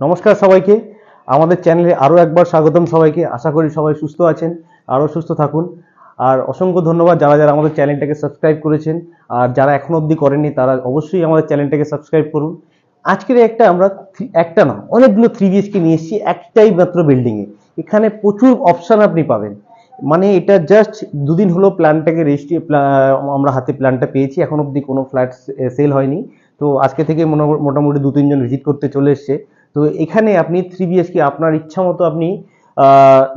নমস্কার সবাইকে। আমাদের চ্যানেলে আরও একবার স্বাগতম সবাইকে। আশা করি সবাই সুস্থ আছেন আরও সুস্থ থাকুন। আর অসংখ্য ধন্যবাদ যারা যারা আমাদের চ্যানেলটাকে সাবস্ক্রাইব করেছেন। আর যারা এখনও অবধি করেননি, তারা অবশ্যই আমাদের চ্যানেলটাকে সাবস্ক্রাইব করুন। আজকের একটা আমরা একটা না, অনেকগুলো থ্রি বিএচকে নিয়ে এসেছি একটাই মাত্র বিল্ডিংয়ে এখানে প্রচুর অপশান আপনি পাবেন। মানে এটা জাস্ট দুদিন হলো প্ল্যানটাকে রেজিস্ট্রি আমরা হাতে প্ল্যানটা পেয়েছি। এখন অবধি কোনো ফ্ল্যাট সেল হয়নি। তো আজকে থেকে মোটামুটি দু তিনজন ভিজিট করতে চলে এসছে। তো এখানে আপনি থ্রি বিএসকে আপনার ইচ্ছা মতো আপনি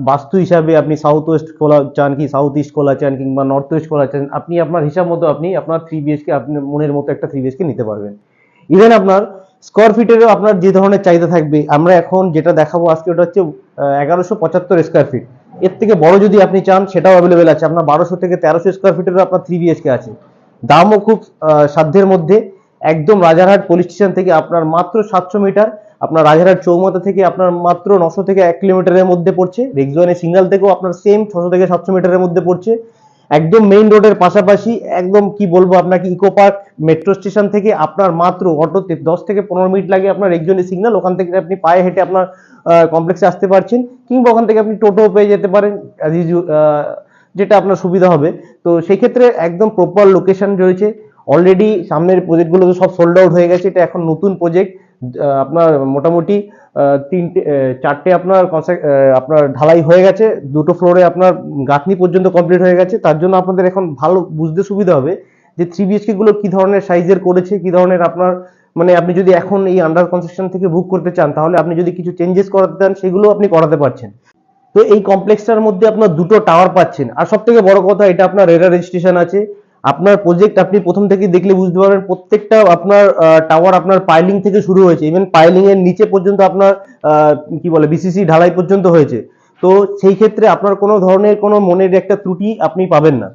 বাস্তু হিসাবে আপনি সাউথ ওয়েস্ট খোলা চান কি সাউথ ইস্ট খোলা চান কিংবা নর্থ ওয়েস্ট খোলা চান, আপনি আপনার হিসাব মতো আপনি আপনার থ্রি বিএসকে আপনি মনের মতো একটা থ্রি বিএসকে নিতে পারবেন। ইভেন আপনার স্কোয়ার ফিটেরও আপনার যে ধরনের চাহিদা থাকবে, আমরা এখন যেটা দেখাবো আজকে ওটা হচ্ছে এগারোশো পঁচাত্তর স্কোয়ার ফিট এর থেকে বড় যদি আপনি চান, সেটাও অ্যাভেলেবেল আছে। আপনার বারোশো থেকে তেরোশো স্কোয়ার ফিটেরও আপনার থ্রি বিএসকে আছে। দামও খুব সাধ্যের মধ্যে। একদম রাজারহাট পুলিশ স্টেশন থেকে আপনার মাত্র সাতশো মিটার আপনার রাজারহাট চৌমাথা থেকে আপনার মাত্র নশো থেকে এক কিলোমিটারের মধ্যে পড়ছে। রেক্সওয়ানের সিগন্যাল থেকেও আপনার সেম ছশো থেকে সাতশো মিটারের মধ্যে পড়ছে। একদম মেইন রোডের পাশাপাশি একদম কি বলব আপনাকে ইকো পার্ক মেট্রো স্টেশন থেকে আপনার মাত্র অটোতে দশ থেকে পনেরো মিনিট লাগে আপনার রেক্সওয়ানের সিগন্যাল ওখান থেকে আপনি পায়ে হেঁটে আপনার কমপ্লেক্সে আসতে পারছেন। কিংবা ওখান থেকে আপনি টোটো পেয়ে যেতে পারেন যেটা আপনার সুবিধা হবে। তো সেই ক্ষেত্রে একদম প্রপার লোকেশন রয়েছে। অলরেডি সামনের প্রজেক্টগুলো তো সব সোল্ড আউট হয়ে গেছে। এটা এখন নতুন প্রজেক্ট আপনার মোটামুটি তিনটে চারটে আপনার আপনার ঢালাই হয়ে গেছে, দুটো ফ্লোরে আপনার গাঁথনি পর্যন্ত কমপ্লিট হয়ে গেছে, তার জন্য আপনাদের এখন ভালো বুঝতে সুবিধা হবে যে থ্রি বিএচকে গুলো কি ধরনের সাইজের করেছে, কি ধরনের আপনার মানে আপনি যদি এখন এই আন্ডার কনস্ট্রাকশন থেকে বুক করতে চান, তাহলে আপনি যদি কিছু চেঞ্জেস করাতে চান, সেগুলো আপনি করাতে পারছেন। তো এই কমপ্লেক্সটার মধ্যে আপনার দুটো টাওয়ার পাচ্ছেন। আর সব থেকে বড় কথা, এটা আপনার রেডার রেজিস্ট্রেশন আছে। আপনার প্রজেক্ট আপনি প্রথম থেকে দেখলে বুঝতে পারবেন, প্রত্যেকটা আপনার টাওয়ার আপনার পাইলিং থেকে শুরু হয়েছে। ইভেন পাইলিং এর নিচে পর্যন্ত আপনার কি বলে বিসিসি ঢালাই পর্যন্ত হয়েছে। তো সেই ক্ষেত্রে আপনার কোনো ধরনের কোনো মনের একটা ত্রুটি আপনি পাবেন না।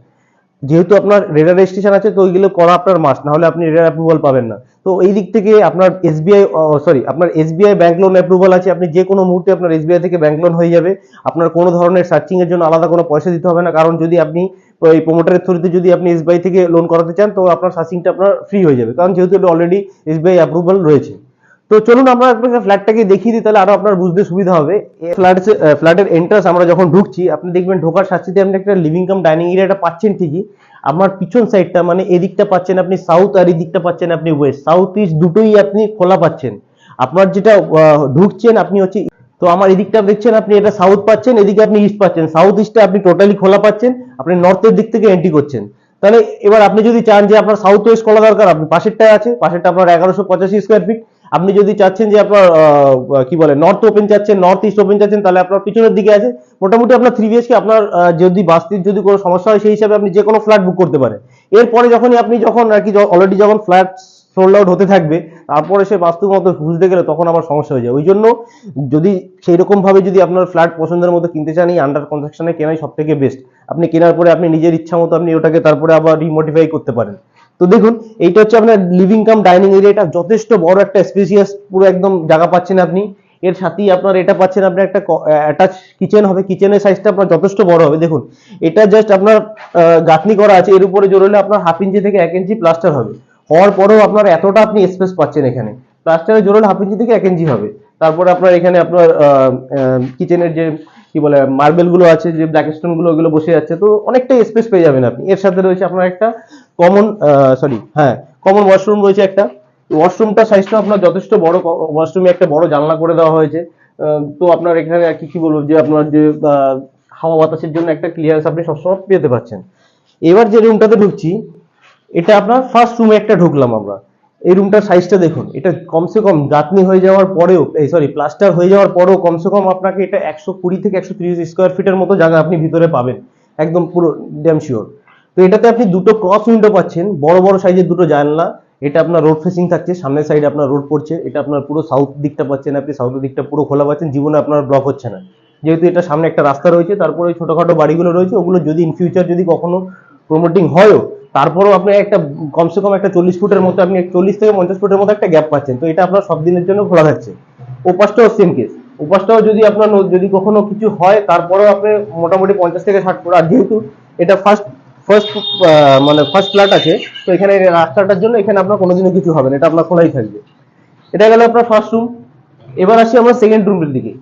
যেহেতু আপনার রেডার রেজিস্ট্রেশন আছে, তো ওইগুলো করা আপনার মাস না হলে আপনি রেডার অ্যাপ্রুভাল পাবেন না। তো এই দিক থেকে আপনার এসবিআই সরি আপনার এসবিআই ব্যাংক লোন অ্যাপ্রুভাল আছে, আপনি যে কোনো মুহূর্তে আপনার এসবিআই থেকে ব্যাংক লোন হয়ে যাবে। আপনার কোনো ধরনের সার্চিংয়ের জন্য আলাদা কোনো পয়সা দিতে হবে না, কারণ যদি আপনি ওই প্রোমোটারের থ্রুতে যদি আপনি এসবিআই থেকে লোন করাতে চান, তো আপনার সার্চিংটা আপনার ফ্রি হয়ে যাবে। কারণ যেহেতু অলরেডি এসবিআই অ্যাপ্রুভাল রয়েছে। তো চলুন আমরা আপনাকে ফ্ল্যাটটাকে দেখিয়ে দিই, তাহলে আরও আপনার বুঝতে সুবিধা হবে। ফ্ল্যাট ফ্ল্যাটের এন্ট্রান্স আমরা যখন ঢুকছি, আপনি দেখবেন ঢোকার সাথে আপনি একটা লিভিং কাম ডাইনিং এরিয়াটা পাচ্ছেন ঠিকই। আপনার পিছন সাইডটা মানে এদিকটা পাচ্ছেন আপনি সাউথ আর এদিকটা পাচ্ছেন আপনি ওয়েস্ট সাউথ ইস্ট দুটোই আপনি খোলা পাচ্ছেন। আপনার যেটা ঢুকছেন, আপনি হচ্ছে তো আমার এদিকটা দেখছেন আপনি, এটা সাউথ পাচ্ছেন, এদিকে আপনি ইস্ট পাচ্ছেন। সাউথ ইস্টে আপনি টোটালি খোলা পাচ্ছেন, আপনি নর্থের দিক থেকে এন্ট্রি করছেন। তাহলে এবার আপনি যদি চান যে আপনার সাউথ ওয়েস্ট খোলা দরকার, আপনি পাশেরটা আছে পাশেরটা আপনার এগারোশো পঁচাশি স্কোয়ার ফিট আপনি যদি চাচ্ছেন যে আপনার কি বলে নর্থ ওপেন চাচ্ছেন নর্থ ইস্ট ওপেন চাচ্ছেন, তাহলে আপনার পিছনের দিকে আছে। মোটামুটি আপনার থ্রি বিএচকে আপনার যদি বাস্তির যদি কোনো সমস্যা হয়, সেই হিসাবে আপনি যে কোনো ফ্ল্যাট বুক করতে পারেন। এরপরে যখনই আপনি যখন আর কি, অলরেডি যখন ফ্ল্যাট সোল্ড আউট হতে থাকবে তারপরে সে বাস্তব মতো খুঁজতে গেলে তখন আবার সমস্যা হয়ে যায়। ওই জন্য যদি সেই রকম ভাবে যদি আপনার ফ্ল্যাট পছন্দের মতো কিনতে চান, এই আন্ডার কনস্ট্রাকশনে কেনাই সব থেকে বেস্ট আপনি কেনার পরে আপনি নিজের ইচ্ছা মতো আপনি ওটাকে তারপরে আবার রিমোডিফাই করতে পারেন। তো দেখুন, এইটা হচ্ছে আপনার লিভিং কাম ডাইনিং এরিয়াটা যথেষ্ট বড় একটা স্পেসিয়াস পুরো একদম জায়গা পাচ্ছেন আপনি। এর সাথেই আপনার এটা পাচ্ছেন আপনি একটা অ্যাটাচ কিচেন হবে। কিচেনের সাইজটা আপনার যথেষ্ট বড় হবে। দেখুন, এটা জাস্ট আপনার গাঁথনি করা আছে। এর উপরে জোর হলে আপনার হাফ ইঞ্চি থেকে এক ইঞ্চি প্লাস্টার হবে। হওয়ার পরেও আপনার এতটা আপনি স্পেস পাচ্ছেন এখানে। প্লাস্টারের জোরাল হাফ ইঞ্চি থেকে এক ইঞ্চি হবে। তারপরে আপনার এখানে আপনার কিচেনের যে, কি বলে মার্বেলগুলো আছে, যে ব্ল্যাক স্টোনগুলো, ওগুলো বসে যাচ্ছে, তো অনেকটাই স্পেস পেয়ে যাবেন আপনি। এর সাথে রয়েছে আপনার একটা কমন সরি হ্যাঁ কমন ওয়াশরুম রয়েছে একটা। ওয়াশরুমটা সাইজটা আপনার যথেষ্ট বড় ওয়াশরুমে একটা বড় জানলা করে দেওয়া হয়েছে। তো আপনার এখানে আর কি কি বলব, যে আপনার যে হাওয়া বাতাসের জন্য একটা ক্লিয়ারেন্স আপনি সবসময় পেতে পাচ্ছেন। এবার যে রুমটাতে ঢুকছি এটা আপনার ফার্স্ট রুমে একটা ঢুকলাম আমরা। এই রুমটার সাইজটা দেখুন, এটা কমসে কম গাঁথনি হয়ে যাওয়ার পরেও, এই সরি প্লাস্টার হয়ে যাওয়ার পরেও কমসে কম আপনাকে এটা একশো কুড়ি থেকে একশো তিরিশ স্কোয়ার ফিটের মতো জায়গা আপনি ভিতরে পাবেন, একদম পুরো ড্যাম শিওর তো এটাতে আপনি দুটো ক্রস উইন্ডো পাচ্ছেন, বড় বড় সাইজের দুটো জানলা, এটা আপনার রোড ফেসিং থাকছে, সামনের সাইডে আপনার রোড পড়ছে, এটা আপনার পুরো সাউথ দিকটা পাচ্ছেন আপনি সাউথের দিকটা পুরো খোলা পাচ্ছেন, জীবনে আপনার ব্লক হচ্ছে না। যেহেতু এটা সামনে একটা রাস্তা রয়েছে, তারপরে ছোটখাটো বাড়িগুলো রয়েছে, ওগুলো যদি ইন ফিউচার যদি কখনো প্রমোটিং হয়ও তারপরেও আপনি একটা, কমসে কম একটা চল্লিশ ফুটের মতো, আপনি চল্লিশ থেকে পঞ্চাশ ফুটের মতো একটা গ্যাপ পাচ্ছেন। তো এটা আপনার সব দিনের জন্য খোলা থাকছে। ওপাশটাও সেম কেস ওপাশটাও যদি আপনার যদি কখনো কিছু হয়, তারপরেও আপনি মোটামুটি পঞ্চাশ থেকে ষাট ফুট, আর যেহেতু এটা ফার্স্ট ফার্স্ট মানে ফার্স্ট ফ্ল্যাট আছে, তো এখানে রাস্তাটার জন্য এখানে আপনার কোনোদিনও কিছু হবে না, এটা আপনার খোলাই থাকবে। এটা গেল আপনার ফার্স্ট রুম এবার আসি আমরা সেকেন্ড রুমের দিকে।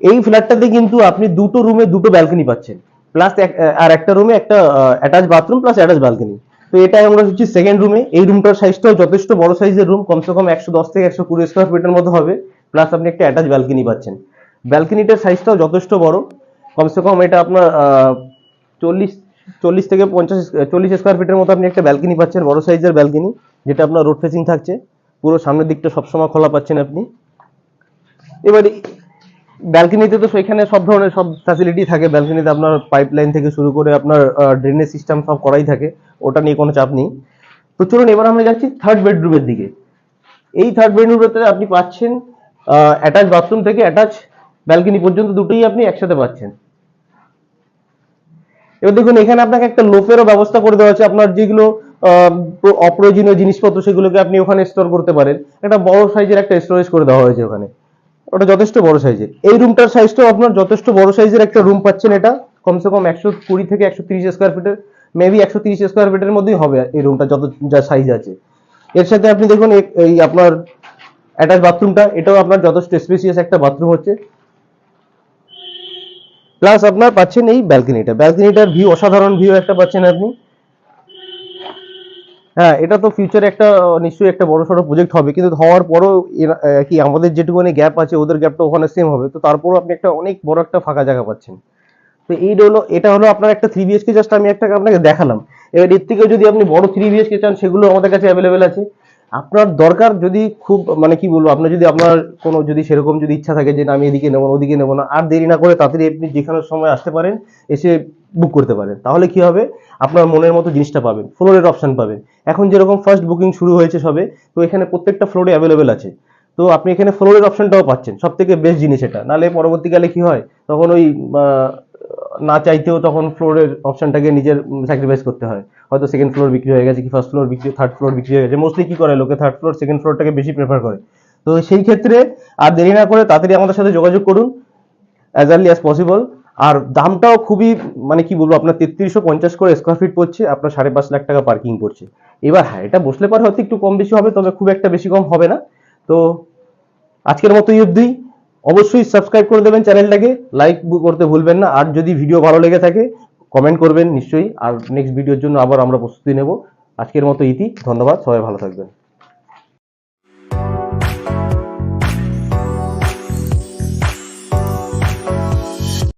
এই ফ্ল্যাটটাতে কিন্তু আপনি দুটো রুমে দুটো ব্যালকনি পাচ্ছেন। প্লাস আর একটা রুমে একটা attach bathroom plus attach balcony তো এটাই আমরা হচ্ছে সেকেন্ড রুমে এই রুমটার সাইজটাও যথেষ্ট বড় সাইজের রুম কমসে কম একশো দশ থেকে একশো কুড়ি স্কোয়ার ফিটের মধ্যে হবে। প্লাস আপনি একটা অ্যাটাচ ব্যালকনি পাচ্ছেন। ব্যালকনিটার সাইজটাও যথেষ্ট বড়। কমসে কম এটা আপনার চল্লিশ চল্লিশ থেকে পঞ্চাশ, চল্লিশ স্কোয়ার ফিটের মতো আপনি একটা ব্যালকনি পাচ্ছেন। বড় সাইজের ব্যালকনি যেটা আপনার রোড ফেসিং থাকছে। পুরো সামনের দিকটা সবসময় খোলা পাচ্ছেন আপনি। এবারে ব্যালকনিতে তো সেখানে সব ধরনের সব ফ্যাসিলিটি থাকে। ব্যালকনিতে আপনার পাইপ লাইন থেকে শুরু করে আপনার ড্রেনেজ সিস্টেম সব করাই থাকে। ওটা নিয়ে কোনো চাপ নেই। তো চলুন, এবার আমরা যাচ্ছি থার্ড বেডরুমের দিকে। এই থার্ড বেডরুমটাতে আপনি পাচ্ছেন অ্যাটাচ বাথরুম থেকে অ্যাটাচ ব্যালকনি পর্যন্ত দুটোই আপনি একসাথে পাচ্ছেন। এবার দেখুন, এখানে আপনাকে একটা লোফেরও ব্যবস্থা করে দেওয়া আছে। আপনার যেগুলো অপ্রয়োজনীয় জিনিসপত্র, সেগুলোকে আপনি ওখানে স্টোর করতে পারেন। একটা বড় সাইজের একটা স্টোরেজ করে দেওয়া হয়েছে ওখানে। ওটা যথেষ্ট বড় সাইজের এই রুমটার সাইজটাও আপনার যথেষ্ট বড় সাইজের একটা রুম পাচ্ছেন এটা। কমসে কম একশো কুড়ি থেকে একশো তিরিশ স্কোয়ার ফিটের মেবি একশো তিরিশ স্কোয়ার ফিটের মধ্যেই হবে এই রুমটা যত যা সাইজ আছে। এর সাথে আপনি দেখুন এই আপনার অ্যাটাচ বাথরুমটা এটাও আপনার যথেষ্ট স্পেসিয়াস একটা বাথরুম হচ্ছে। প্লাস আপনার পাচ্ছেন এই ব্যালকনিটা ব্যালকনিটার ভিউ অসাধারণ ভিউ একটা পাচ্ছেন আপনি। হ্যাঁ এটা তো ফিউচারে একটা, নিশ্চয়ই একটা বড় সড়ো প্রজেক্ট হবে। কিন্তু হওয়ার পরও কি আমাদের যেটুকুনি গ্যাপ আছে, ওদের গ্যাপটা ওখানে সেম হবে। তো তারপরও আপনি একটা অনেক বড় একটা ফাঁকা জায়গা পাচ্ছেন। তো এই হলো, এটা হলো আপনার একটা থ্রি বিএসকে জাস্ট আমি একটা আপনাকে দেখালাম। এবার এর থেকেও যদি আপনি বড় থ্রি বিএসকে চান, সেগুলো আমাদের কাছে অ্যাভেলেবেল আছে। আপনার দরকার যদি খুব মানে কি বলব, আপনার যদি আপনার কোনো, যদি সেরকম যদি ইচ্ছা থাকে যে না, আমি এদিকে নেব ওদিকে নেব না, আর দেরি না করে তাড়াতাড়ি আপনি যেখানে সময় আসতে পারেন, এসে বুক করতে পারেন। তাহলে কি হবে? আপনার মনের মতো জিনিসটা পাবেন ফ্লোরের অপশন পাবেন। এখন যেরকম ফার্স্ট বুকিং শুরু হয়েছে সবে, তো এখানে প্রত্যেকটা ফ্লোরে অ্যাভেলেবেল আছে। তো আপনি এখানে ফ্লোরের অপশনটাও পাচ্ছেন সব থেকে বেস্ট জিনিস এটা। নাহলে পরবর্তীকালে কি হয়? তখন ওই না চাইতেও তখন ফ্লোরের অপশনটাকে নিজের স্যাক্রিফাইস করতে হয়। হয়তো সেকেন্ড ফ্লোর বিক্রি হয়ে গেছে, কি ফার্স্ট ফ্লোর বিক্রি থার্ড ফ্লোর বিক্রি হয়ে গেছে। মোস্টলি কি করে? লোকে থার্ড ফ্লোর সেকেন্ড ফ্লোরটাকে বেশি প্রেফার করে। তো সেই ক্ষেত্রে আর দেরি না করে তাড়াতাড়ি আমাদের সাথে যোগাযোগ করুন অ্যাজ আর্লি অ্যাজ পসিবল আর দামটাও খুবই মানে কি বলব, আপনার তেত্রিশশো পঞ্চাশ করে স্কোয়ার ফিট পড়ছে, আপনার সাড়ে পাঁচ লাখ টাকা পার্কিং পড়ছে। এবার হ্যাঁ এটা বসলে পরে হয়তো একটু কম বেশি হবে, তবে খুব একটা বেশি কম হবে না। তো আজকের মতো এই অবধি। অবশ্যই সাবস্ক্রাইব করে দেবেন চ্যানেলটাকে লাইক করতে ভুলবেন না। আর যদি ভিডিও ভালো লেগে থাকে কমেন্ট করবেন নিশ্চয়ই। আর নেক্সট ভিডিওর জন্য আবার আমরা প্রস্তুতি নেব। আজকের মতো ইতি, ধন্যবাদ, সবাই ভালো থাকবেন।